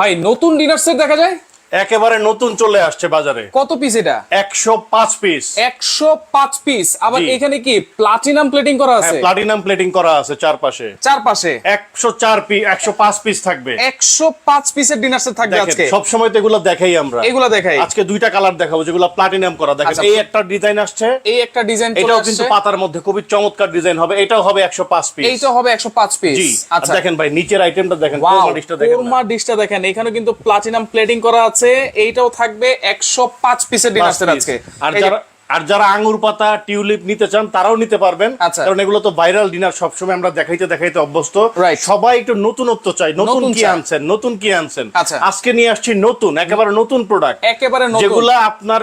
ভাই নতুন dinner set দেখা যায়? একেবারে নতুন চলে আসছে বাজারে। কত পিস এটা? একশো পাঁচ পিস একশো পাঁচ পিস আবার হ্যাঁ, এখানে কি প্লাটিনাম প্লেটিং করা আছে? প্লাটিনাম প্লেটিং করা আছে চারপাশে। চারপাশে? একশো চার পিস একশো পাঁচ পিস থাকবে। একশো পাঁচ পিসের ডিনার সেট থাকবে আজকে। সব সময় তো এগুলো দেখাই আমরা। এগুলো দেখাই। আজকে দুইটা কালার দেখাবো যেগুলো প্লাটিনাম করা। দেখেন আচ্ছা। এই একটা ডিজাইন আসছে। এই একটা ডিজাইন এটাও কিন্তু পাতার মধ্যে খুবই চমৎকার ডিজাইন হবে। এটাও হবে একশো পাঁচ পিস এইটা হবে একশো পাঁচ পিস আচ্ছা। দেখেন ভাই নিচের আইটেমটা দেখেন কোরমা ডিশটা দেখেন। কোরমা ডিশটা দেখেন। এখানে কিন্তু প্লাটিনাম প্লেটিং করা আছে। এইটাও থাকবে একশো পাঁচ পিসের ডিনার সেট আজকে। আর যারা আর যারা আঙ্গুর পাতা টিউলিপ নিতে চান তারাও নিতে পারবেন। আচ্ছা। কারণ এগুলো তো ভাইরাল ডিনার সবসময় আমরা দেখাইতে দেখাইতে অভ্যস্ত। সবাই একটু নতুনত্ব চাই নতুন কি। আনছেন নতুন কি আনছেন। আচ্ছা। আজকে নিয়ে আসছি নতুন একেবারে নতুন প্রোডাক্ট একেবারে যেগুলা আপনার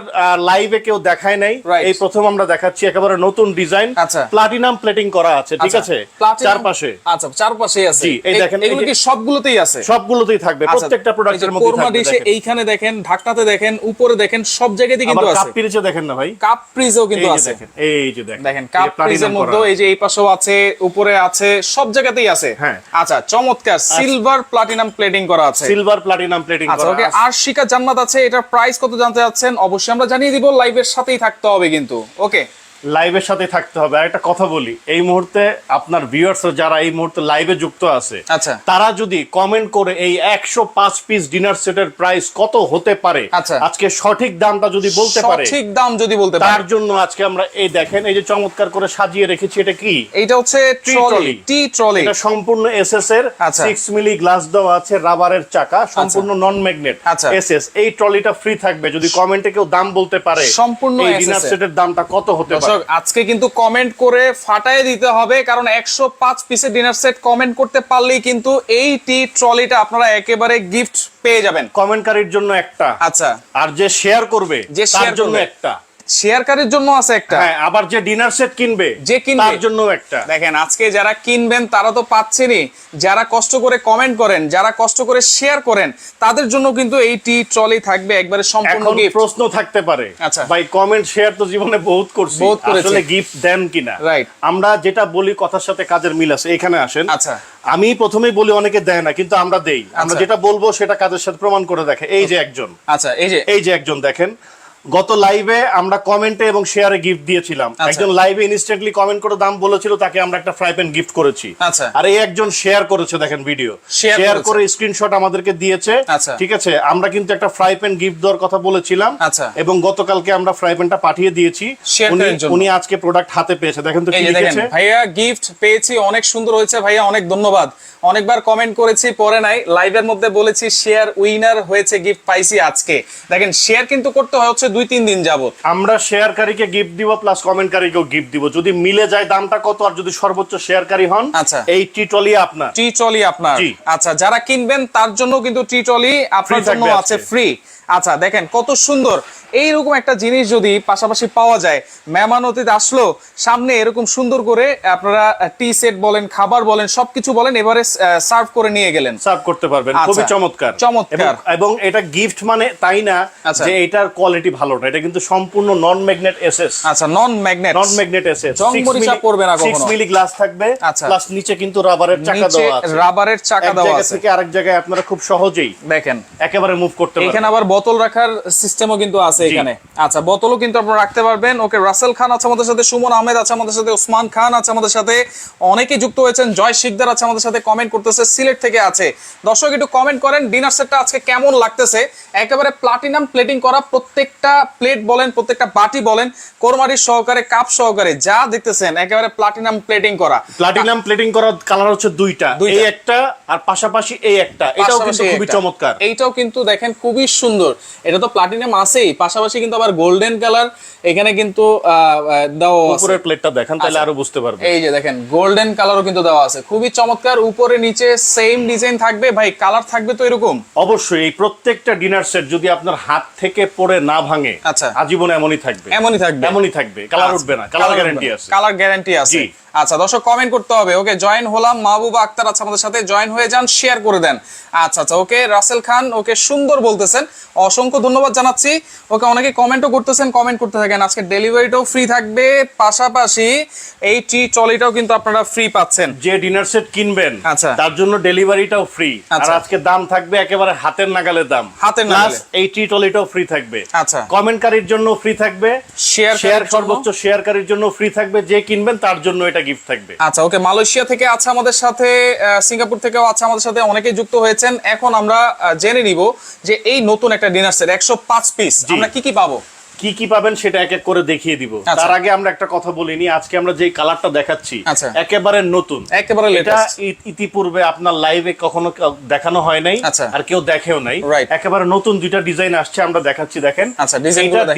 লাইভে কেউ দেখায় নাই। এই প্রথম আমরা দেখাচ্ছি একেবারে নতুন ডিজাইন আচ্ছা। প্লাটিনাম প্লেটিং করা আছে ঠিক আচ্ছা, আছে? চারপাশে। আচ্ছা চারপাশে আছে। জি, এই দেখেন, এগুলো কি সবগুলোতেই আছে? সবগুলোতেই থাকবে। প্রত্যেকটা প্রোডাক্টের মধ্যে থাকবে। এইখানে দেখেন ঢাকনাতে দেখেন উপরে দেখেন সব জায়গাতে কিন্তু কাপ আছে। পিরিচে দেখেন না ভাই? কাপ ফ্রিজও কিন্তু আছে। এই যে দেখেন দেখেন কাপ্রিজের কাপ মধ্যে এই যে এই পাশেও আছে উপরে আছে সব জায়গাতেই আছে। হ্যাঁ। আচ্ছা চমৎকার সিলভার প্লাটিনাম প্লেটিং করা আছে। সিলভার প্লাটিনাম প্লেটিং করা ওকে আছে। আর শিকা জান্নাত আছে এটার প্রাইস কত জানতে চাচ্ছেন? অবশ্যই আমরা জানিয়ে দিব লাইভের সাথেই থাকতে হবে কিন্তু। ওকে লাইভের সাথে থাকতে হবে আর একটা কথা বলি এই মুহূর্তে আপনার ভিউয়ার্স যারা এই মুহূর্তে লাইভে যুক্ত আছে আচ্ছা। তারা যদি কমেন্ট করে এই একশো পাঁচ পিস ডিনার সেটের প্রাইস কত হতে পারে আচ্ছা। আজকে সঠিক দামটা যদি বলতে পারে সঠিক দাম যদি বলতে তার জন্য আজকে আমরা এই দেখেন এই যে চমৎকার করে সাজিয়ে রেখেছি এটা কি এইটা হচ্ছে ট্রলি। টি ট্রলি এটা সম্পূর্ণ এসএস এর আচ্ছা। সিক্স মিলি গ্লাস দেওয়া আছে রাবারের চাকা সম্পূর্ণ নন ম্যাগনেট আচ্ছা। এসএস এই ট্রলিটা ফ্রি থাকবে যদি কমেন্টে কেউ দাম বলতে পারে সম্পূর্ণ এই ডিনার। সেটের দামটা কত হতে পারে দর্শক আজকে কিন্তু কমেন্ট করে ফাটায় দিতে হবে কারণ একশো পাঁচ পিসের ডিনার সেট কমেন্ট করতে পারলেই কিন্তু এই টি ট্রলিটা আপনারা একেবারে গিফট পেয়ে যাবেন। কমেন্টকারীর জন্য একটা। আচ্ছা। আর যে শেয়ার করবে যে শেয়ার জন্য একটা। শেয়ারকারীর জন্য আছে একটা। হ্যাঁ আবার যে ডিনার সেট কিনবে যে কিনবে। তার জন্য একটা। দেখেন আজকে যারা কিনবেন তারা তো পাচ্ছেনই। যারা কষ্ট করে কমেন্ট করেন যারা কষ্ট করে শেয়ার করেন তাদের জন্য কিন্তু এই টি ট্রলি থাকবে একবারে সম্পূর্ণ গিফট প্রশ্ন থাকতে পারে আচ্ছা। ভাই কমেন্ট শেয়ার তো জীবনে বহুত করছি আসলে গিফট দেন কিনা। Right. আমরা যেটা বলি কথার সাথে কাজের মিল আছে এখানে আসেন। আচ্ছা। আমি প্রথমেই বলি অনেকে দেয় না কিন্তু আমরা দেই। আমরা আচ্ছা। যেটা বলব সেটা কাজের সাথে প্রমাণ করে দেখে। এই যে একজন। আচ্ছা এই যে এই যে একজন দেখেন। গত লাইভে আমরা কমেন্টে এবং শেয়ারে গিফট দিয়েছিলাম। আচ্ছা। একজন লাইভে ইনস্ট্যান্টলি কমেন্ট করে দাম বলেছিল তাকে আমরা একটা ফ্রাই প্যান গিফট করেছি। আচ্ছা। আর এই একজন শেয়ার করেছে দেখেন ভিডিও শেয়ার করে স্ক্রিনশট আমাদেরকে দিয়েছে। আচ্ছা। ঠিক আছে? আমরা কিন্তু একটা ফ্রাই প্যান গিফট দেওয়ার কথা বলেছিলাম। এবং গতকালকে আমরা ফ্রাই প্যানটা পাঠিয়ে দিয়েছি। উনি আজকে প্রোডাক্ট হাতে পেয়েছে। দেখেন তো কি লিখেছে? ভাইয়া গিফট পেয়েছি অনেক সুন্দর হয়েছে ভাইয়া অনেক ধন্যবাদ। অনেকবার কমেন্ট করেছি পরে নাই। লাইভের মধ্যে বলেছি শেয়ার উইনার হয়েছে গিফট পাইছি আজকে। দেখেন শেয়ার কিন্তু করতে হয় হচ্ছে দুই তিন দিন যাবত আমরা শেয়ারকারীকে গিফট দিব প্লাস কমেন্টকারীকেও গিফট দিব। যদি মিলে যায় দামটা কত আর যদি সর্বোচ্চ শেয়ারকারী হন আচ্ছা। এই টি টলি আপনার। টি টলি আপনার। আচ্ছা যারা কিনবেন তার জন্য কিন্তু টি টলি আপনার জন্য আছে ফ্রি আচ্ছা দেখেন কত সুন্দর। এইরকম একটা জিনিস যদি পাশাপাশি পাওয়া যায় মেহমান অতীত আসলো সামনে এরকম সুন্দর করে আপনারা টি সেট বলেন খাবার বলেন সবকিছু বলেন এবারে সার্ভ করে নিয়ে গেলেন। সার্ভ করতে পারবেন। আচ্ছা। খুবই চমৎকার। চমৎকার। এবং- এটা গিফট মানে তাই না আচ্ছা। যে এটার কোয়ালিটি ভালো না। এটা কিন্তু সম্পূর্ণ নন ম্যাগনেট এসএস আচ্ছা non magnet non magnet SS জং মরিচা পড়বে না কখনো। 6 মিলি গ্লাস থাকবে। আচ্ছা। প্লাস নিচে কিন্তু রাবারের চাকা দেওয়া আছে। রাবারের চাকা দেওয়া আছে। এক জায়গা থেকে আরেক জায়গায় আপনারা খুব সহজেই দেখেন। একেবারে মুভ করতে পারবেন। এখানে আবার বোতল রাখার সিস্টেমও কিন্তু আছে এখানে। আচ্ছা বোতলও কিন্তু আপনারা রাখতে পারবেন। ওকে রাসেল খান আছে আমাদের সাথে সুমন আহমেদ আছে আমাদের সাথে ওসমান খান আছে আমাদের সাথে। অনেকে যুক্ত হয়েছেন জয় শিকদার আছে আমাদের সাথে কমেন্ট করতেছে সিলেট থেকে আছে। দর্শক একটু কমেন্ট করেন ডিনার সেটটা আজকে কেমন লাগতেছে? একেবারে প্লাটিনাম প্লেটিং করা প্রত্যেকটা প্লেট বলেন প্রত্যেকটা বাটি বলেন কোরমারির সহকারে কাপ সহকারে যা দেখতেছেন একেবারে প্লাটিনাম প্লেটিং করা। প্লাটিনাম প্লেটিং করার কালার হচ্ছে দুইটা। এই একটা আর পাশাপাশি এই একটা এটাও কিন্তু খুবই চমৎকার। এইটাও কিন্তু দেখেন খুবই সুন্দর। এটা তো প্লাটিনাম আছেই পাশাপাশি কিন্তু আবার গোল্ডেন কালার এখানে কিন্তু দেওয়া আছে। উপরের প্লেটটা দেখেন তাহলে আরও বুঝতে পারবেন। এই যে দেখেন গোল্ডেন কালারও কিন্তু দেওয়া আছে। খুবই চমৎকার উপরে নিচে সেম ডিজাইন থাকবে। ভাই কালার থাকবে তো এরকম? অবশ্যই এই প্রত্যেকটা ডিনার সেট যদি আপনার হাত থেকে পড়ে না ভাঙে আচ্ছা। আজীবন এমনই থাকবে। এমনই থাকবে। এমনই থাকবে। কালার উঠবে না। কালার গ্যারান্টি আছে। কালার গ্যারান্টি আছে। আচ্ছা দর্শক কমেন্ট করতে হবে। ওকে জয়েন হলাম। মাহবুবা আক্তার আছে আমাদের সাথে। জয়েন হয়ে যান শেয়ার করে দেন। আচ্ছা আচ্ছা ওকে রাসেল খান ওকে সুন্দর বলতেছেন। অসংখ্য ধন্যবাদ জানাচ্ছি। ওকে অনেকে কমেন্টও করতেছেন কমেন্ট করতে থাকেন। আজকে ডেলিভারিটাও ফ্রি থাকবে। পাশাপাশি এই টি ট্রলিটাও কিন্তু আপনারা ফ্রি পাচ্ছেন। যে ডিনার সেট কিনবেন আচ্ছা। তার জন্য ডেলিভারিটাও ফ্রি আর আচ্ছা। আজকে দাম থাকবে একেবারে হাতের নাগালে দাম। হাতের নাগালে। এই টি টলিটাও ফ্রি থাকবে। আচ্ছা। কমেন্টকারীর জন্য ফ্রি থাকবে। শেয়ার শেয়ার সর্বোচ্চ শেয়ারকারীর জন্য ফ্রি থাকবে। যে কিনবেন তার জন্য এটা গিফট থাকবে। আচ্ছা ওকে মালয়েশিয়া থেকে আছে আমাদের সাথে সিঙ্গাপুর থেকেও আছে আমাদের সাথে অনেকেই যুক্ত হয়েছেন। এখন আমরা জেনে নিব যে এই নতুন একটা ডিনার সেট একশো পাঁচ পিস আমরা কি কি পাবো? কি কি পাবেন সেটা এক এক করে দেখিয়ে দিব আচ্ছা। তার আগে আমরা একটা কথা বলিনি আজকে আমরা যে কালারটা দেখাচ্ছি আচ্ছা। একেবারে নতুন একেবারে এটা ইতিপূর্বে আপনার লাইভে কখনো দেখানো হয় নাই আচ্ছা। আর কেউ দেখেও নাই একেবারে নতুন দুইটা ডিজাইন আসছে আমরা দেখাচ্ছি দেখেন আচ্ছা।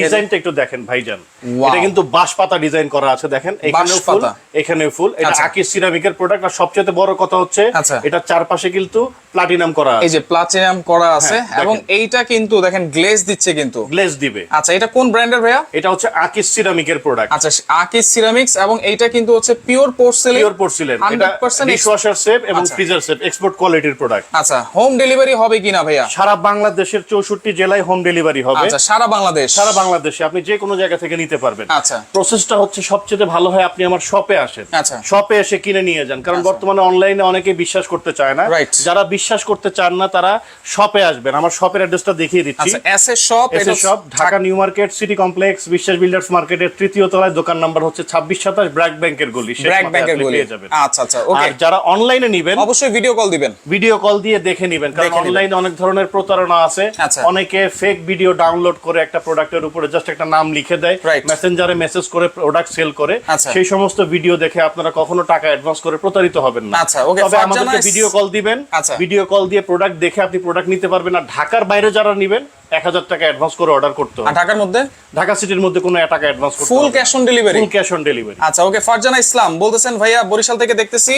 ডিজাইনটা একটু দেখেন ভাইজান এটা কিন্তু বাঁশ পাতা ডিজাইন করা আছে দেখেন এখানে ফুল। এখানেও ফুল এটা। আকিস সিরামিকের প্রোডাক্ট আর সবচেয়ে বড় কথা হচ্ছে। এটা চারপাশে কিন্তু প্লাটিনাম করা এই যে প্লাটিনাম করা আছে হ্যাঁ, এবং এইটা কিন্তু দেখেন গ্লেজ দিচ্ছে কিন্তু গ্লেজ দিবে আচ্ছা এটা কোন ব্র্যান্ডের ভাইয়া? এটা হচ্ছে আকিস সিরামিকের প্রোডাক্ট আচ্ছা আকিস সিরামিক্স এবং এইটা কিন্তু হচ্ছে পিওর পোর্সেলিন পিওর পোর্সিলেন এটা ডিশওয়াশার সেফ এবং আচ্ছা। ফ্রিজার সেফ এক্সপোর্ট কোয়ালিটির প্রোডাক্ট আচ্ছা হোম ডেলিভারি হবে কিনা ভাইয়া? সারা বাংলাদেশের চৌষট্টি জেলায় হোম ডেলিভারি হবে। আচ্ছা সারা বাংলাদেশ। সারা বাংলাদেশে আপনি যে কোনো জায়গা থেকে নিতে পারবেন। আচ্ছা। প্রসেসটা হচ্ছে সবচেয়ে ভালো হয় আপনি আমার শপে আসেন। আচ্ছা। শপে এসে কিনে নিয়ে যান কারণ বর্তমানে অনলাইনে অনেকে বিশ্বাস করতে চায় না. যারা বিশ্বাস করতে চান না তারা শপে আসবেন। আমার শপের অ্যাড্রেসটা দেখিয়ে দিচ্ছি। আচ্ছা এস এস শপ এসে shop Dhaka New Market City Complex Biswas Builders মার্কেটের তৃতীয় তলায় দোকান নাম্বার হচ্ছে ছাব্বিশ সাতাশ ব্র্যাক ব্যাংকের গলি। ব্র্যাক ব্যাংকের গলি। যাবেন। আচ্ছা আচ্ছা ওকে আর যারা অনলাইনে নিবেন অবশ্যই ভিডিও কল দিবেন। ভিডিও কল দিয়ে দেখে নিবেন কারণ অনলাইনে অনেক ধরনের প্রতারণা আছে। আচ্ছা। অনেকে ফেক ভিডিও ডাউনলোড করে একটা প্রোডাক্টের উপরে জাস্ট একটা নাম লিখে দেয়. মেসেঞ্জারে মেসেজ করে প্রোডাক্ট সেল করে। আচ্ছা। সেই সমস্ত ভিডিও দেখে আপনারা কখনো টাকা অ্যাডভান্স করে প্রতারিত হবেন না। আচ্ছা, তবে আমাদেরকে ভিডিও কল দিবেন। ভিডিও কল দিয়ে প্রোডাক্ট দেখে আপনি প্রোডাক্ট নিতে পারবেন। আর ঢাকার বাইরে যারা নিবেন এক হাজার টাকা অ্যাডভান্স করে অর্ডার করতে হবে। ঢাকার মধ্যে? ঢাকা সিটির মধ্যে কোনো টাকা অ্যাডভান্স করতে full cash on delivery full cash on delivery আচ্ছা ওকে ফারজানা ইসলাম বলতেছেন ভাইয়া বরিশাল থেকে দেখতেছি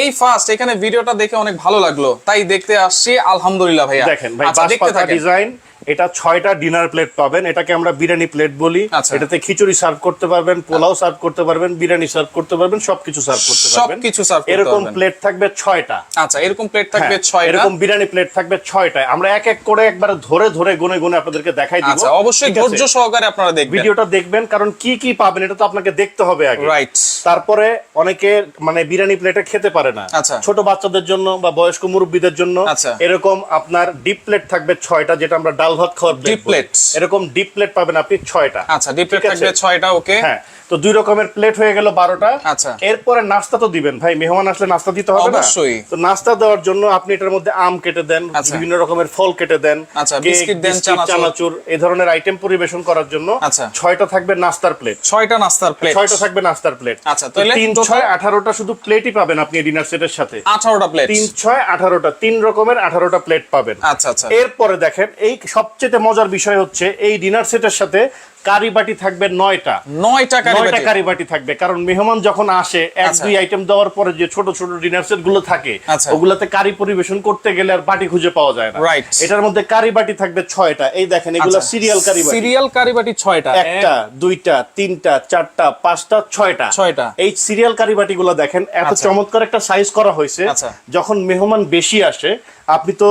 এই ফার্স্ট এখানে ভিডিওটা দেখে অনেক ভালো লাগল। তাই দেখতে আসছি আলহামদুলিল্লাহ ভাইয়া। দেখেন ভাই আচ্ছা দেখতে থাকেন। ডিজাইন এটা ছয়টা ডিনার প্লেট পাবেন। এটাকে আমরা বিরিয়ানি প্লেট বলি। আচ্ছা। এটাতে খিচুড়ি সার্ভ করতে পারবেন পোলাও সার্ভ করতে পারবেন বিরিয়ানি সার্ভ করতে পারবেন সবকিছু সার্ভ করতে পারবেন। সবকিছু করতে এরকম প্লেট থাকবে ছয়টা। আচ্ছা এরকম প্লেট থাকবে হ্যাঁ, ছয়টা। এরকম বিরিয়ানি প্লেট থাকবে ছয়টা আমরা এক এক করে একবার ধরে ধরে গুনে গুনে আপনাদেরকে দেখাই দিব। আচ্ছা অবশ্যই ধৈর্য সহকারে আপনারা দেখবেন। ভিডিওটা দেখবেন কারণ কি কি পাবেন এটা তো আপনাকে দেখতে হবে আগে। রাইট তারপরে অনেকে মানে বিরিয়ানি প্লেটে খেতে পারে না। আচ্ছা। ছোট বাচ্চাদের জন্য বা বয়স্ক মুরব্বীদের জন্য আচ্ছা। এরকম আপনার ডিপ প্লেট থাকবে ছয়টা যেটা আমরা ডাল ভাত খাওয়ার plate। এরকম ডিপ্লেট পাবেন আপনি ছয়টা আচ্ছা ডিপ প্লেট ঠিক আছে? থাকবে ছয়টা ওকে হ্যাঁ তো দুই রকমের প্লেট হয়ে গেল বারোটা আচ্ছা। এরপরে নাস্তা তো দিবেন ভাই মেহমান আসলে নাস্তা দিতে হবে অবশ্যই। তো নাস্তা দেওয়ার জন্য আপনি এটার মধ্যে আম কেটে দেন আচ্ছা। বিভিন্ন রকমের ফল কেটে দেন আচ্ছা, বিস্কিট দেন, চানাচুর। চানাচুর এই ধরনের আইটেম পরিবেশন করার জন্য আচ্ছা। ছয়টা থাকবে নাস্তার প্লেট ছয়টা নাস্তার প্লেট ছয়টা থাকবে নাস্তার প্লেট আচ্ছা, তাহলে তিন ছয় আঠারোটা শুধু প্লেটই পাবেন আপনি ডিনার সেটের সাথে আঠারোটা প্লেট তিন ছয় আঠারোটা তিন রকমের আঠারোটা প্লেট পাবেন আচ্ছা আচ্ছা এরপরে দেখেন এই সবচেয়ে মজার বিষয় হচ্ছে এই ডিনার সেটের সাথে কারি বাটি থাকবে নয়টা নয়টা নয়টা বাটি। কারি বাটি থাকবে কারণ মেহমান যখন আসে এক আচ্ছা। দুই আইটেম দেওয়ার পরে যে ছোট ছোট ডিনার সেটগুলো থাকে আচ্ছা। ওগুলাতে কারি পরিবেশন করতে গেলে আর বাটি খুঁজে পাওয়া যায় না এটার মধ্যে কারি বাটি থাকবে ছয়টা এই দেখেন এগুলো সিরিয়াল কারি বাটি সিরিয়াল কারি বাটি ছয়টা একটা দুইটা তিনটা চারটা পাঁচটা ছয়টা ছয়টা। এই সিরিয়াল কারি বাটিগুলো দেখেন এত আচ্ছা। চমৎকার একটা সাইজ করা হয়েছে আচ্ছা। যখন মেহমান বেশি আসে আপনি তো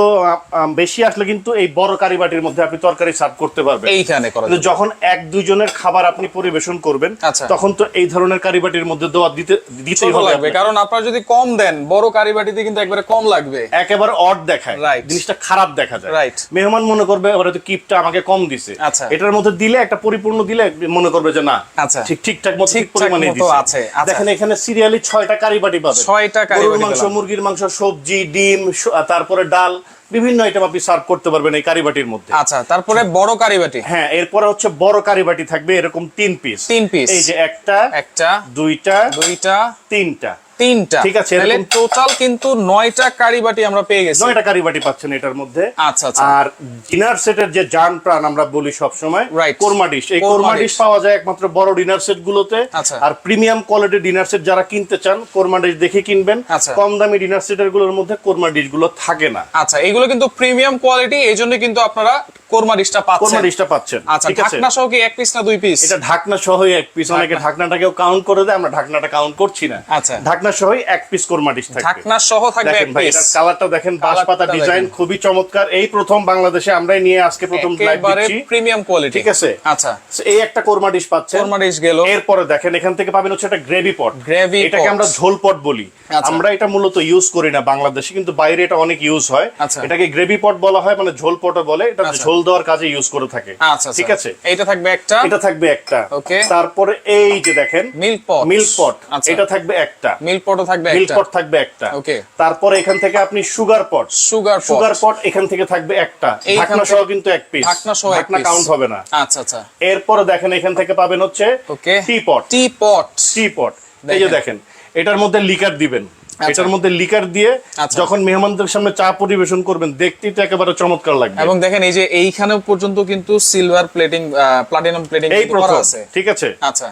বেশি আসলে কিন্তু এই বড় কারি বাটির মধ্যে আপনি তরকারি সার্ভ করতে পারবেন এইখানে কিন্তু যখন এক দুইজনের খাবার আপনি পরিবেশন করবেন আচ্ছা। তখন তো এই ধরনের কারিবাটির মধ্যে দেওয়া দিতে দিতেই হবে কারণ আপনারা যদি কম দেন বড় কারি বাটিতে কিন্তু একবারে কম লাগবে একেবারে অড দেখায়. জিনিসটা খারাপ দেখা যায় Right. মেহমান মনে করবে ওরা তো কিপটা আমাকে কম দিছে আচ্ছা। এটার মধ্যে দিলে একটা পরিপূর্ণ দিলে মনে করবে যে না আচ্ছা। ঠিক ঠিকঠাক মতো ঠিক পরিমাণে দিছে আছে, আচ্ছা। দেখেন এখানে সিরিয়ালি ছয়টা কারিবাটি পাবেন ছয়টা কারি গরুর বাটি মাংস মুরগির মাংস সবজি ডিম স- তারপরে ডাল বিভিন্ন আইটেম আপনি সার্ভ করতে পারবেন এই কারিবাটির মধ্যে। আচ্ছা তারপরে বড় কারিবাটি? হ্যাঁ এরপরে হচ্ছে বড় কারিবাটি থাকবে এরকম তিন পিস তিন পিস এই যে একটা একটা দুইটা দুইটা তিনটা। তিনটা। ঠিক আছে, তাহলে টোটাল কিন্তু নয়টা কারি বাটি আমরা পেয়ে গেছি। নয়টা কারিবাটি পাচ্ছেন এটার মধ্যে। আচ্ছা, আচ্ছা। আর ডিনার সেটের যে জান প্রাণ আমরা বলি সব সময়. কোরমা ডিশ এই কোরমা কোরমা ডিশ পাওয়া যায় একমাত্র বড় ডিনার সেট গুলোতে। আচ্ছা। আর প্রিমিয়াম কোয়ালিটি ডিনার সেট যারা কিনতে চান কোরমা ডিশ দেখে কিনবেন। আচ্ছা। কম দামি ডিনার সেটেরগুলোর মধ্যে কোরমা ডিশগুলো থাকে না। আচ্ছা এগুলো কিন্তু প্রিমিয়াম কোয়ালিটি এই জন্য কিন্তু আপনারা কোরমা ডিশটা কোরমা পাচ্ছেন ডিশটা পাচ্ছেন আচ্ছা ঠিক আছে। ঢাকনা সহ কি এক পিস না দুই পিস এটা ঢাকনা সহই এক পিস অনেকে ঢাকনাটাকেও কাউন্ট করে দেয় আমরা ঢাকনাটা কাউন্ট করছি না। আচ্ছা। ঢাকনা সহই এক পিস কোরমা ডিশ থাকবে। ঢাকনা সহ থাকবে এক পিস কালারটা দেখেন বাঁশপাতা ডিজাইন খুবই চমৎকার। এই প্রথম বাংলাদেশে আমরাই নিয়ে আজকে প্রথম লাইভ দিচ্ছি। প্রিমিয়াম কোয়ালিটি ঠিক আছে? আচ্ছা। এই একটা কোরমা ডিশ পাচ্ছেন। কোরমা ডিশ গেল। এরপরে দেখেন এখান থেকে পাবেন হচ্ছে একটা গ্রেভি পট Gravy এটাকে আমরা ঝোল পট বলি। আচ্ছা। আমরা এটা মূলত ইউজ করি না বাংলাদেশে কিন্তু বাইরে এটা অনেক ইউজ হয়। আচ্ছা। এটাকে গ্রেভি পট বলা হয় মানে ঝোল পটও বলে। এটা আচ্ছা। ঝোল দেওয়ার কাজে ইউজ করে থাকে। ঠিক আছে? এইটা থাকবে একটা? এটা থাকবে একটা. তারপরে এই যে দেখেন মিল্ক পট মিল্ক পট এটা থাকবে একটা। মিল্ক পটও থাকবে মিল্ক পট থাকবে একটা. তারপরে এখান থেকে আপনি sugar pot. Sugar pot. Sugar pot এখান থেকে থাকবে একটা। ঢাকনা সহ কিন্তু এক পিস ঢাকনা সহ ঢাকনা কাউন্ট হবে না। আচ্ছা আচ্ছা। এরপরে দেখেন এখান থেকে পাবেন হচ্ছে ওকে টি পট টি পট টি পট এই যে দেখেন। এটার মধ্যে লিকার দিবেন। এটার মধ্যে লিকার দিয়ে আচ্ছা। যখন মেহমানদের সামনে চা পরিবেশন করবেন দেখতেই তো একেবারে চমৎকার লাগবে। এবং দেখেন এই যে এইখানে পর্যন্ত কিন্তু সিলভার প্লেটিং প্লাটিনাম প্লেটিং এই আছে। ঠিক আছে? আচ্ছা।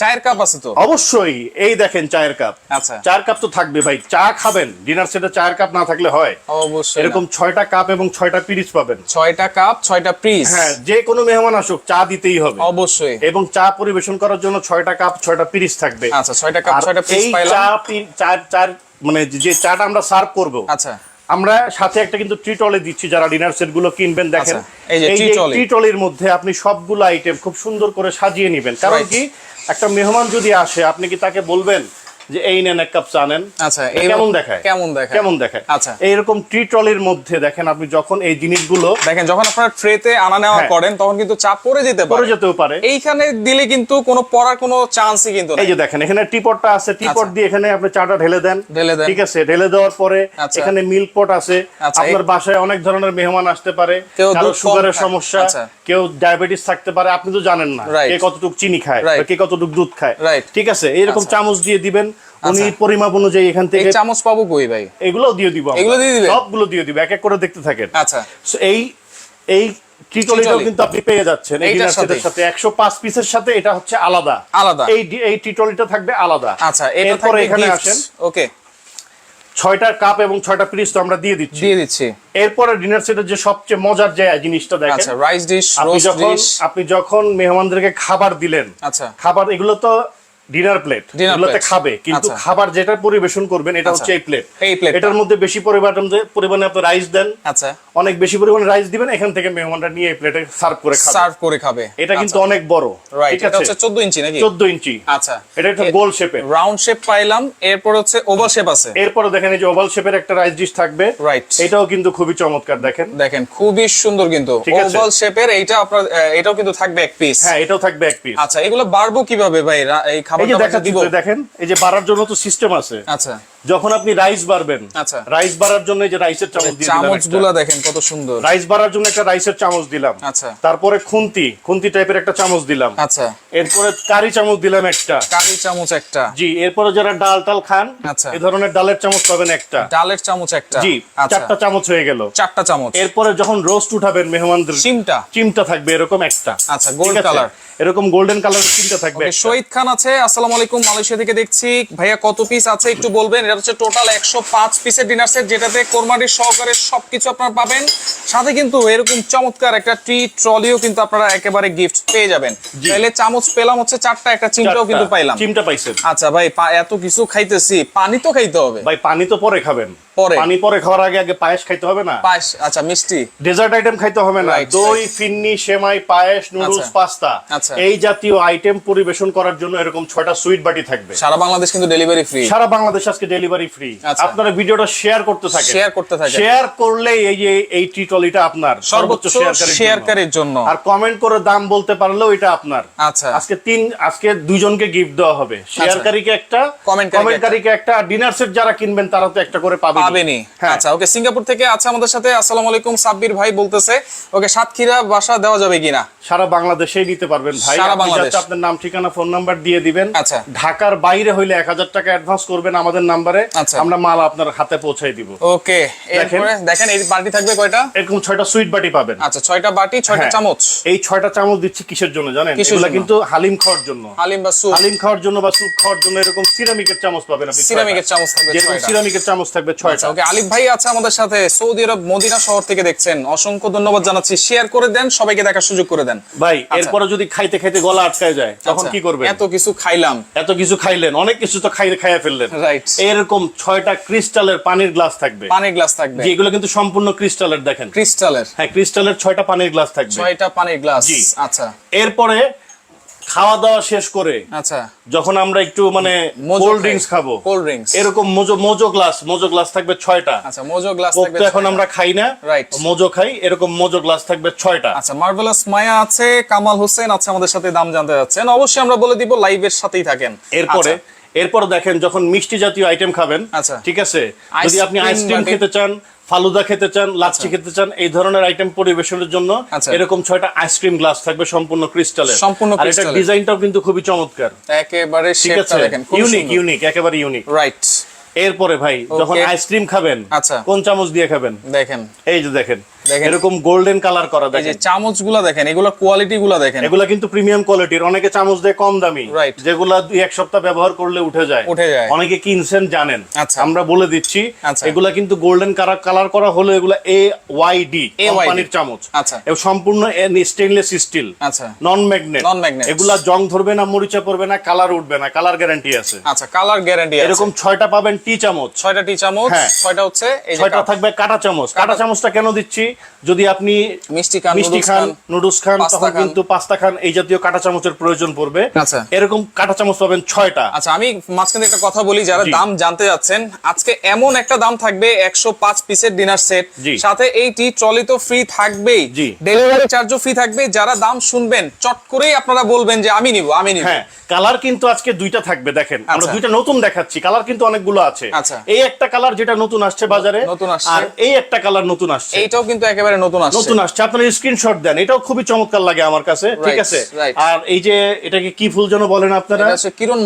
চায়ের কাপ আছে তো? অবশ্যই এই দেখেন চায়ের কাপ। আচ্ছা। চায়ের কাপ তো থাকবে ভাই চা খাবেন ডিনার সেটে চায়ের কাপ না থাকলে হয়। অবশ্যই। এরকম ছয়টা কাপ এবং ছয়টা পিরিচ পাবেন। ছয়টা কাপ ছয়টা পিস? হ্যাঁ যে কোনো মেহমান আসুক চা দিতেই হবে। অবশ্যই। এবং চা পরিবেশন করার জন্য ছয়টা কাপ ছয়টা পিরিচ থাকবে। আচ্ছা ছয়টা কাপ ছয়টা পিস এই পাইলাম। চা চার মানে যে চাটা আমরা সার্ভ করব আচ্ছা। আমরা সাথে একটা কিন্তু ট্রিটলে টলে দিচ্ছি যারা ডিনার সেটগুলো কিনবেন দেখেন। আচ্ছা, এই যে ট্রি। টলির মধ্যে আপনি সবগুলো আইটেম খুব সুন্দর করে সাজিয়ে নেবেন। কারণ কি? একটা মেহমান যদি আসে আপনি কি তাকে বলবেন যে এই নেন এক কাপ চা নেন আচ্ছা কেমন দেখায় কেমন দেখায় কেমন দেখায় আচ্ছা এইরকম টি ট্রলির মধ্যে দেখেন আপনি যখন এই জিনিসগুলো দেখেন যখন আপনারা ট্রেতে আনা নেওয়া হ্যাঁ। করেন তখন কিন্তু চাপ পড়ে যেতে পরে পারে যেতেও পারে এইখানে দিলে কিন্তু কোনো পড়ার কোনো চান্সই কিন্তু এই যে দেখেন এখানে টিপটটা আছে টিপট আচ্ছা। দিয়ে এখানে আপনি চাটা ঢেলে দেন ঢেলে দেন। ঠিক আছে ঢেলে দেওয়ার পরে আচ্ছা। এখানে মিল্ক পট আছে আচ্ছা, আপনার বাসায় অনেক ধরনের মেহমান আসতে পারে কেউ কারও সুগারের সমস্যা। কেউ ডায়াবেটিস থাকতে পারে আপনি তো জানেন না. কে কতটুকু চিনি খায়. কে কতটুকু দুধ খায়. ঠিক আছে এইরকম আচ্ছা। চামচ দিয়ে দিবেন উনি আচ্ছা। পরিমাপ অনুযায়ী এখান থেকে চামচ পাবো কই ভাই? এগুলোও দিয়ে দিব। এগুলো দিয়ে দিবেন? সবগুলো দিয়ে দিব এক এক করে দেখতে থাকেন। আচ্ছা। এই এই টিটলিটাও কিন্তু আপনি পেয়ে যাচ্ছেন এই এইটার ডিনার সাথে? সাথে। একশো পাঁচ পিসের সাথে এটা হচ্ছে আলাদা। আলাদা। এই এই টিটলিটা থাকবে আলাদা। আচ্ছা এরপরে এখানে আসেন। ওকে। ছয়টা কাপ এবং ছয়টা পিস তো আমরা দিয়ে দিচ্ছি। দিয়ে দিচ্ছি। এরপরে ডিনার সেটের যে সবচেয়ে মজার যে জিনিসটা দেখেন। আচ্ছা রাইস ডিশ আপনি রোস্ট যখন ডিশ আপনি যখন মেহমানদেরকে খাবার দিলেন আচ্ছা। খাবার এগুলো তো ডিনার প্লেট এগুলোতে খাবে কিন্তু আচ্ছা। খাবার যেটা পরিবেশন করবেন এটা আচ্ছা। হচ্ছে এই প্লেট এই। এটার মধ্যে বেশি পরিমাণে পরিমাণে আপনি রাইস দেন আচ্ছা। অনেক বেশি পরিমাণে রাইস দিবেন এখান থেকে মেহমানরা নিয়ে এই প্লেটে সার্ভ করে খাবে। সার্ভ করে খাবে। এটা কিন্তু অনেক বড়। রাইট এটা হচ্ছে 14 ইঞ্চি নাকি? 14 ইঞ্চি। আচ্ছা। এটা একটা গোল শেপের রাউন্ড শেপ পাইলাম এরপর হচ্ছে ওভাল শেপ আছে। এরপর দেখেন এই যে ওভাল শেপের একটা রাইস ডিশ থাকবে। রাইট এটাও কিন্তু খুবই চমৎকার দেখেন। দেখেন খুবই সুন্দর কিন্তু। ওভাল শেপের এইটা আপনার এটাও কিন্তু থাকবে এক পিস হ্যাঁ এটাও থাকবে এক পিস আচ্ছা এগুলো বাড়বো কীভাবে ভাই? এই তো, দেখেন এই যে বাড়ার জন্য তো সিস্টেম আছে। আচ্ছা। যখন আপনি রাইস বাড়বেন আচ্ছা। রাইস বাড়ার জন্য যে রাইসের চামচ দিয়ে দিলাম চামচগুলা দেখেন কত সুন্দর। রাইস বাড়ার জন্য একটা রাইসের চামচ দিলাম। আচ্ছা। তারপরে খুন্তি খুন্তি টাইপের একটা চামচ দিলাম। আচ্ছা। এরপরে কারি চামচ দিলাম একটা। কারি চামচ একটা। জি এরপরে যারা ডাল টাল খান আচ্ছা। এই ধরনের ডালের চামচ পাবেন একটা। ডালের চামচ একটা। জি আচ্ছা। চারটা চামচ হয়ে গেল। চারটা চামচ। এরপরে যখন রোস্ট উঠাবেন মেহমানদের চিমটা। চিমটা থাকবে এরকম একটা। আচ্ছা, gold কালার। এরকম গোল্ডেন কালার চিমটা থাকবে শহীদ খান আছে আসসালামু আলাইকুম মালয়েশিয়া থেকে দেখছি। ভাইয়া কত পিস আছে একটু বলবেন? হচ্ছে টোটাল একশো পাঁচ পিসের ডিনার সেট যেটাতে কোরমাটির সহকারে সবকিছু আপনারা পাবেন। সাথে কিন্তু এরকম চমৎকার একটা ট্রি ট্রলিও কিন্তু আপনারা একেবারে গিফট পেয়ে যাবেন। তাহলে চামচ পেলাম হচ্ছে চারটা একটা চিমটাও কিন্তু পাইলাম। চিমটা পাইছেন। আচ্ছা ভাই এত কিছু খাইতেছি পানি তো খাইতে হবে। ভাই পানি তো পরে খাবেন। পরে। পানি পরে খাওয়ার আগে আগে পায়েস খাইতে হবে না? পায়েস আচ্ছা মিষ্টি। ডেজার্ট আইটেম খাইতে হবে না। দই ফিন্নি সেমাই পায়েস নুডলস আচ্ছা। পাস্তা। আচ্ছা। এই জাতীয় আইটেম পরিবেশন করার জন্য এরকম ছয়টা সুইট বাটি থাকবে। সারা বাংলাদেশ কিন্তু ডেলিভারি ফ্রি সারা বাংলাদেশ আজকে ডেলিভারি ফ্রি আচ্ছা। আপনারা ভিডিওটা শেয়ার করতে থাকেন। Share করতে থাকেন। শেয়ার করলে এই যে এই আপনার সর্বোচ্চ শেয়ারকারীর জন্য। আর কমেন্ট করে দাম বলতে পারলেও এটা আপনার। আচ্ছা। আজকে তিন আজকে দুজনকে গিফট দেওয়া হবে। শেয়ারকারীকে একটা কমেন্টকারীকে একটা। ডিনার সেট যারা কিনবেন তারা তো একটা করে পাবেন পাবেনি হ্যাঁ। আচ্ছা ওকে সিঙ্গাপুর থেকে আছে আমাদের সাথে আসসালামু আলাইকুম সাব্বির ভাই বলতেছে ওকে সাতক্ষীরা বাসা দেওয়া যাবে কিনা? সারা বাংলাদেশেই পারবেন ভাই। আপনার নাম ঠিকানা ফোন নাম্বার দিয়ে দিবেন। আচ্ছা। ঢাকার বাইরে হইলে 1000 টাকা অ্যাডভান্স করবেন আমাদের আচ্ছা। আমরা মাল আপনার হাতে পৌঁছাই দিব। ওকে দেখেন। এই বাটি থাকবে কয়টা? এরকম সুইট বাটি পাবেন। আচ্ছা ছয়টা বাটি ছয়টা হ্যাঁ। চামচ। এই ছয়টা চামচ দিচ্ছি কিসের জন্য জানেন? এগুলা কিন্তু হালিম খাওয়ার জন্য। হালিম বা হালিম খাওয়ার জন্য বা স্যুপ খাওয়ার জন্য এরকম সিরামিকের চামচ পাবেন আপনি সিরামিকের চামচ থাকবে সিরামিকের চামচ থাকবে বিষয়টা ওকে আলিফ ভাই আছে আমাদের সাথে। সৌদি আরব মদিনা শহর থেকে দেখছেন। অসংখ্য ধন্যবাদ জানাচ্ছি। শেয়ার করে দেন সবাইকে দেখার সুযোগ করে দেন। ভাই আচ্ছা। এরপরে যদি খাইতে খাইতে গলা আটকায় যায় আচ্ছা। তখন কি করবেন? এত কিছু খাইলাম। এত কিছু খাইলেন অনেক কিছু তো খাই খাইয়া ফেললেন। রাইট এরকম ছয়টা ক্রিস্টালের পানির গ্লাস থাকবে। পানির গ্লাস থাকবে। যেগুলো কিন্তু সম্পূর্ণ ক্রিস্টালের দেখেন। ক্রিস্টালের। হ্যাঁ ক্রিস্টালের ছয়টা পানির গ্লাস থাকবে। ছয়টা পানির গ্লাস। আচ্ছা। এরপরে খাওয়া দাওয়া শেষ করে আচ্ছা। যখন আমরা একটু মানে মোজো কোল্ড। ড্রিঙ্কস খাব। Cold drinks। এরকম Mojo Mojo glass Mojo glass থাকবে ছয়টা। আচ্ছা মোজো গ্লাস থাকবে এখন আমরা খাই না Right. মোজো খাই এরকম মোজো গ্লাস থাকবে ছয়টা। আচ্ছা মার্ভেলাস মায়া আছে কামাল হোসেন আছে আমাদের সাথে দাম জানতে যাচ্ছেন। অবশ্যই আমরা বলে দিব লাইভের সাথেই থাকেন। এরপরে আচ্ছা, এরপর দেখেন যখন মিষ্টি জাতীয় আইটেম খাবেন আচ্ছা। ঠিক আছে? যদি আপনি আইসক্রিম খেতে চান ফালুদা খেতে চান লাচ্ছি খেতে চান এই ধরনের আইটেম পরিবেশনের জন্য আচ্ছা। এরকম ছয়টা আইসক্রিম গ্লাস থাকবে সম্পূর্ণ ক্রিস্টালের সম্পূর্ণ আর এটা ডিজাইনটাও কিন্তু খুবই চমৎকার। একেবারে ঠিক আছে? দেখেন ইউনিক ইউনিক একেবারে ইউনিক রাইট এরপরে ভাই যখন আইসক্রিম খাবেন আচ্ছা। কোন চামচ দিয়ে খাবেন? দেখেন। এই যে দেখেন। এরকম গোল্ডেন কালার করা দেখেন। চামচগুলা দেখেন এগুলো কোয়ালিটি গুলা দেখেন। এগুলা কিন্তু প্রিমিয়াম কোয়ালিটির অনেকে চামচ দেয় কম দামি। যেগুলা দুই এক সপ্তাহ ব্যবহার করলে উঠে যায়। উঠে যায়। অনেকে কিনছেন জানেন। আচ্ছা। আমরা বলে দিচ্ছি আচ্ছা। এগুলা কিন্তু গোল্ডেন কালার কালার করা হলো এগুলা এ ওয়াই ডি কোম্পানির চামচ। আচ্ছা। সম্পূর্ণ স্টেনলেস স্টিল আচ্ছা নন ম্যাগনেট Non-magnet। এগুলা জং ধরবে না মরিচা পড়বে না কালার উঠবে না কালার গ্যারান্টি আছে। আচ্ছা কালার গ্যারান্টি এরকম ছয়টা পাবেন টি চামচ। ছয়টা টি চামচ হ্যাঁ। ছয়টা হচ্ছে ছয়টা থাকবে কাটা চামচ। কাটা চামচটা কেন দিচ্ছি? যদি আপনি মিষ্টি খান মিষ্টি খান নুডলস খান তখন কিন্তু পাস্তা খান এই জাতীয় কাটা চামচের প্রয়োজন পড়বে। আচ্ছা। এরকম কাটা চামচ পাবেন ছয়টা। আচ্ছা আমি মাঝখানে একটা কথা বলি যারা দাম জানতে যাচ্ছেন আজকে এমন একটা দাম থাকবে একশো পাঁচ পিসের ডিনার সেট সাথে এই টি ট্রলি তো ফ্রি থাকবেই। ডেলিভারি চার্জও ফ্রি থাকবে। যারা দাম শুনবেন চট করেই আপনারা বলবেন যে আমি নিব আমি নিব। হ্যাঁ কালার কিন্তু আজকে দুইটা থাকবে দেখেন। আমরা আচ্ছা। দুইটা নতুন দেখাচ্ছি কালার কিন্তু অনেকগুলো আছে। আচ্ছা। এই একটা কালার যেটা নতুন আসছে বাজারে নতুন আসছে। আর এই একটা কালার নতুন আসছে। এইটাও কিন্তু একেবারে নতুন আসছে। নতুন আসছে। আপনারা স্ক্রিনশট দেন। এটাও খুবই চমৎকার লাগে আমার কাছে ঠিক আছে? আর এই যে এটাকে কি ফুল যেন বলেন আপনারা?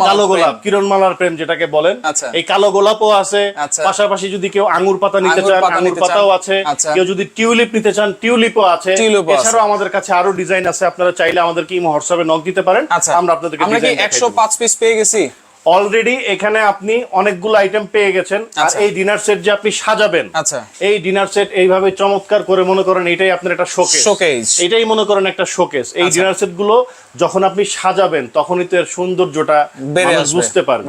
কালো গোলাপ প্রেম। কিরণমালার প্রেম যেটাকে বলেন। আচ্ছা। এই কালো গোলাপও আছে। আচ্ছা। পাশাপাশি যদি কেউ আঙ্গুর পাতা নিতে চান পাতা আঙ্গুর পাতাও আছে। আচ্ছা। কেউ যদি টিউলিপ নিতে চান টিউলিপও আছে। এছাড়াও আমাদের কাছে আরও ডিজাইন আছে। আপনারা চাইলে আমাদেরকে ইমো হোয়াটসঅ্যাপে নক দিতে পারেন। আমরা আপনাদেরকে আমরা কি ডিজাইন একশো পাঁচ পিস পেয়ে গেছি? অলরেডি এখানে আপনি অনেকগুলো আইটেম পেয়ে গেছেন। আর আচ্ছা। এই ডিনার সেট যে আপনি সাজাবেন আচ্ছা। এই ডিনার সেট এইভাবে চমৎকার করে মনে করেন এটাই আপনার একটা শোকেস Showcase। এটাই মনে করেন একটা শোকেস এই আচ্ছা। ডিনার সেটগুলো যখন আপনি সাজাবেন তখনই তো এর সৌন্দর্যটা। বুঝতে পারবে।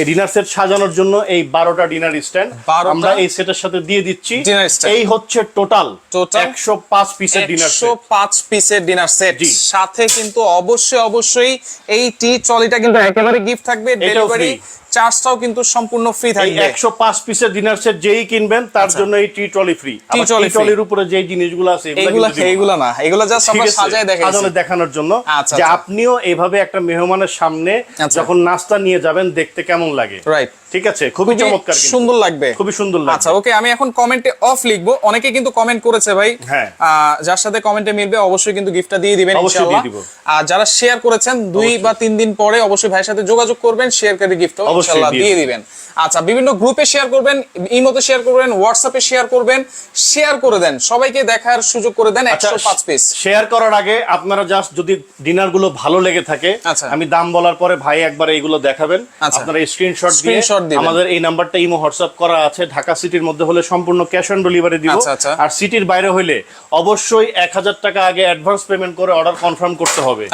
এই ডিনার সেট সাজানোর জন্য এই বারোটা ডিনার স্ট্যান্ড আমরা এই সেটের সাথে দিয়ে দিচ্ছি। এই হচ্ছে টোটাল একশো পাঁচ পিসের ডিনার একশো পাঁচ পিসের ডিনার সেট। সাথে কিন্তু অবশ্যই অবশ্যই এই টি ট্রলিটা কিন্তু একেবারে গিফট থাকবে। Delivery free। চার্জটাও কিন্তু সম্পূর্ণ ফ্রি থাকবে। একশো পাঁচ পিসের ডিনার সেট যেই কিনবেন তার আচ্ছা। জন্য এই টি ট্রলি ফ্রি টি ট্রলির উপরে যে জিনিসগুলো আছে এগুলো। এইগুলা না। এগুলা জাস্ট আমরা সাজায় দেখাইছি। সাজানো দেখানোর জন্য। আচ্ছা, যে আচ্ছা। আপনিও এইভাবে একটা মেহমানের সামনে। যখন নাস্তা নিয়ে যাবেন দেখতে কেমন লাগে। রাইট ঠিক আছে? খুবই চমৎকার কিন্তু। সুন্দর লাগবে। খুবই সুন্দর লাগবে। আচ্ছা ওকে আমি এখন কমেন্টে অফ লিখব। অনেকে কিন্তু কমেন্ট করেছে ভাই। হ্যাঁ। যার সাথে কমেন্টে মিলবে অবশ্যই কিন্তু গিফটটা দিয়ে দিবেন ইনশাআল্লাহ। দিব। আর যারা শেয়ার করেছেন দুই বা তিন দিন পরে অবশ্যই ভাইয়ের সাথে যোগাযোগ করবেন শেয়ার করে গিফট ইনশাআল্লাহ দিয়ে দিবেন। আচ্ছা বিভিন্ন গ্রুপে শেয়ার করবেন ইমোতে শেয়ার করবেন হোয়াটসঅ্যাপে শেয়ার করবেন শেয়ার করে দেন। সবাইকে দেখার সুযোগ করে দেন আচ্ছা একশো পাঁচ পিস শেয়ার করার আগে আপনারা জাস্ট যদি ডিনারগুলো ভালো লেগে থাকে আচ্ছা। আমি দাম বলার পরে ভাই একবার এইগুলো দেখাবেন। আচ্ছা। আপনারা স্ক্রিনশট দিয়ে আমাদের এই নাম্বারটা ইমো হোয়াটসঅ্যাপ করা আছে। ঢাকা সিটির মধ্যে হলে সম্পূর্ণ ক্যাশ অন ডেলিভারি দিব। আচ্ছা। আর সিটির বাইরে হলে অবশ্যই এক হাজার টাকা আগে অ্যাডভান্স পেমেন্ট করে অর্ডার কনফার্ম করতে হবে।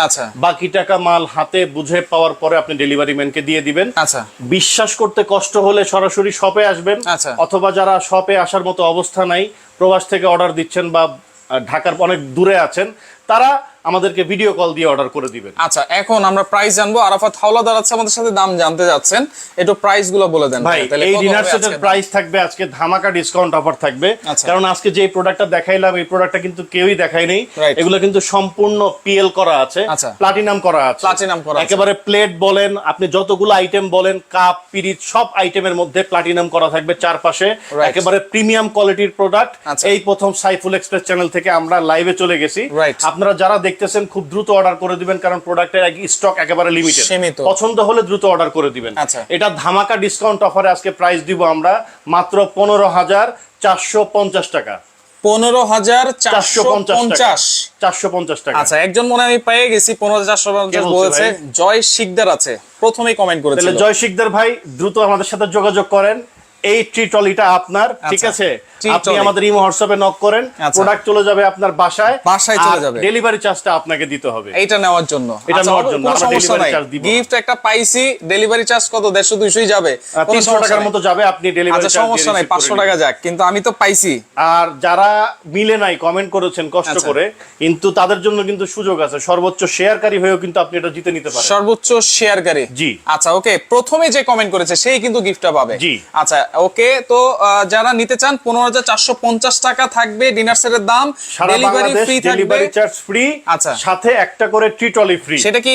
বাকি টাকা মাল হাতে বুঝে পাওয়ার পরে আপনি ডেলিভারি ম্যানকে দিয়ে দিবেন। আচ্ছা। বিশ্বাস করতে কষ্ট হলে সরাসরি শপে আসবেন আচ্ছা। অথবা যারা শপে আসার মতো অবস্থা নাই প্রবাস থেকে অর্ডার দিচ্ছেন বা ঢাকার অনেক দূরে আছেন তারা আমাদেরকে ভিডিও কল দিয়ে অর্ডার করে দিবেন। আচ্ছা এখন আমরা প্রাইস জানব। আরাফাত হাওলাদার আছে আমাদের সাথে দাম জানতে যাচ্ছেন। একটু প্রাইসগুলো বলে দেন। ভাই তাহলে এই ডিনার সেটের প্রাইস থাকবে আজকে ধামাকা ডিসকাউন্ট অফার থাকবে। আচ্ছা। কারণ আজকে যে প্রোডাক্টটা দেখাইলাম এই প্রোডাক্টটা কিন্তু কেউই দেখায় নেই। Right. এগুলো কিন্তু সম্পূর্ণ পিএল করা আছে। আচ্ছা। প্লাটিনাম করা আছে। Platinum করা একেবারে প্লেট বলেন আপনি যতগুলো আইটেম বলেন কাপ পিরিচ সব আইটেমের মধ্যে প্লাটিনাম করা থাকবে চারপাশে। একেবারে প্রিমিয়াম কোয়ালিটির প্রোডাক্ট আচ্ছা। এই প্রথম সাইফুল এক্সপ্রেস চ্যানেল থেকে আমরা লাইভে চলে গেছি. আপনারা যারা দেখতেছেন খুব দ্রুত অর্ডার করে দিবেন কারণ প্রোডাক্টের স্টক একেবারে লিমিটেড পছন্দ হলে দ্রুত অর্ডার করে দিবেন। আচ্ছা। এটা ধামাকা ডিসকাউন্ট অফারে আজকে প্রাইস দিব আমরা মাত্র পনেরো হাজার চারশো পঞ্চাশ টাকা। পনেরো হাজার চারশো চারশো পঞ্চাশ। পঞ্চাশ চারশো পঞ্চাশ টাকা। আচ্ছা একজন মনে হয় আমি পেয়ে গেছি পনেরো হাজার চারশো পঞ্চাশ বলেছে জয় শিকদার আছে। প্রথমেই কমেন্ট করেছিল। তাহলে জয় শিকদার ভাই দ্রুত আমাদের সাথে যোগাযোগ করেন। এই ট্রি ট্রলিটা আপনার ঠিক আচ্ছা, আছে আপনি আমাদের ইমো হোয়াটসঅ্যাপে নক করেন আচ্ছা। প্রোডাক্ট চলে যাবে আপনার বাসায় বাসায় চলে যাবে। ডেলিভারি চার্জটা আপনাকে দিতে হবে। এইটা নেওয়ার জন্য। এটা আচ্ছা, নেওয়ার জন্য, আমরা নাই। charge দিব। গিফট একটা পাইছি ডেলিভারি চার্জ কত? দেড়শো দুইশোই যাবে। কোনো তিনশো সমস্যা টাকার মতো যাবে আপনি ডেলিভারি আচ্ছা সমস্যা নাই পাঁচশো টাকা যাক কিন্তু আমি তো পাইছি। আর যারা মিলে নাই কমেন্ট করেছেন কষ্ট আচ্ছা। করে কিন্তু তাদের জন্য কিন্তু সুযোগ আছে। সর্বোচ্চ শেয়ারকারী হয়েও কিন্তু আপনি এটা জিতে নিতে পারেন। সর্বোচ্চ শেয়ারকারী জি। আচ্ছা ওকে প্রথমে যে কমেন্ট করেছে সেই কিন্তু গিফটটা পাবে। জি। আচ্ছা ওকে তো যারা নিতে চান পনেরো হাজার চারশো পঞ্চাশ টাকা থাকবে ডিনার সেটের দাম। ডেলিভারি ফ্রি থাকবে। ডেলিভারি চার্জ ফ্রি আচ্ছা। সাথে একটা করে ট্রি ট্রলি ফ্রি সেটা কি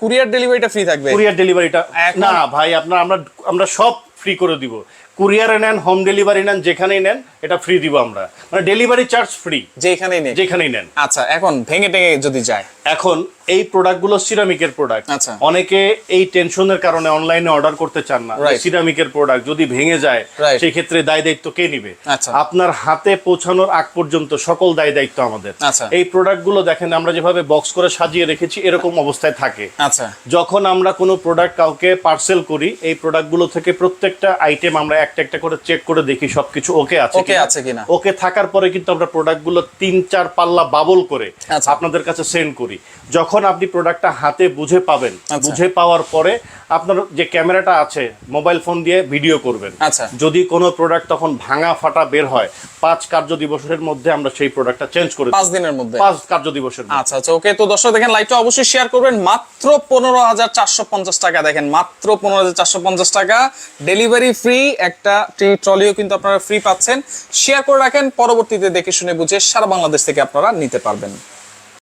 কুরিয়ার ডেলিভারিটা ফ্রি থাকবে? কুরিয়ার ডেলিভারিটা না ভাই আপনার আমরা আমরা সব ফ্রি করে দিব। কুরিয়ারে নেন হোম ডেলিভারি নেন যেখানেই নেন এটা ফ্রি দিব আমরা। মানে ডেলিভারি চার্জ ফ্রি যেখানেই নেই। যেখানেই নেন। আচ্ছা এখন ভেঙে টেঙে যদি যায়? এখন এই প্রোডাক্টগুলো সিরামিকের প্রোডাক্ট আচ্ছা। অনেকে এই টেনশনের কারণে অনলাইনে অর্ডার করতে চান না. সিরামিকের প্রোডাক্ট যদি ভেঙে যায় সেই ক্ষেত্রে দায় দায়িত্ব কে নিবে? আচ্ছা। আপনার হাতে পৌঁছানোর আগ পর্যন্ত সকল দায় দায়িত্ব আমাদের। আচ্ছা। এই প্রোডাক্টগুলো দেখেন আমরা যেভাবে বক্স করে সাজিয়ে রেখেছি এরকম অবস্থায় থাকে। আচ্ছা। যখন আমরা কোনো প্রোডাক্ট কাউকে পার্সেল করি এই প্রোডাক্টগুলো থেকে প্রত্যেকটা আইটেম আমরা একটা একটা করে চেক করে দেখি সবকিছু ওকে আছে Okay আছে কিনা। ওকে থাকার পরে কিন্তু আমরা প্রোডাক্টগুলো তিন চার পাল্লা বাবল করে আচ্ছা। আপনাদের কাছে সেন্ড করি যখন আপনি প্রোডাক্টটা হাতে বুঝে পাবেন আচ্ছা। বুঝে পাওয়ার পরে আপনার যে ক্যামেরাটা আছে মোবাইল ফোন দিয়ে ভিডিও করবেন আচ্ছা। যদি কোনো প্রোডাক্ট তখন ভাঙা ফাটা বের হয় পাঁচ কার্য দিবসের মধ্যে আমরা সেই প্রোডাক্টটা চেঞ্জ করে পাঁচ দিনের মধ্যে পাঁচ কার্য দিবসের মধ্যে। আচ্ছা আচ্ছা ওকে তো দর্শক দেখেন লাইভটা অবশ্যই শেয়ার করবেন মাত্র পনেরো হাজার চারশো পঞ্চাশ টাকা দেখেন মাত্র পনেরো হাজার চারশো পঞ্চাশ টাকা ডেলিভারি ফ্রি একটা ট্রলিও কিন্তু আপনারা ফ্রি পাচ্ছেন। শেয়ার করে রাখেন, পরবর্তীতে দেখে শুনে বুঝে সারা বাংলাদেশ থেকে আপনারা নিতে পারবেন।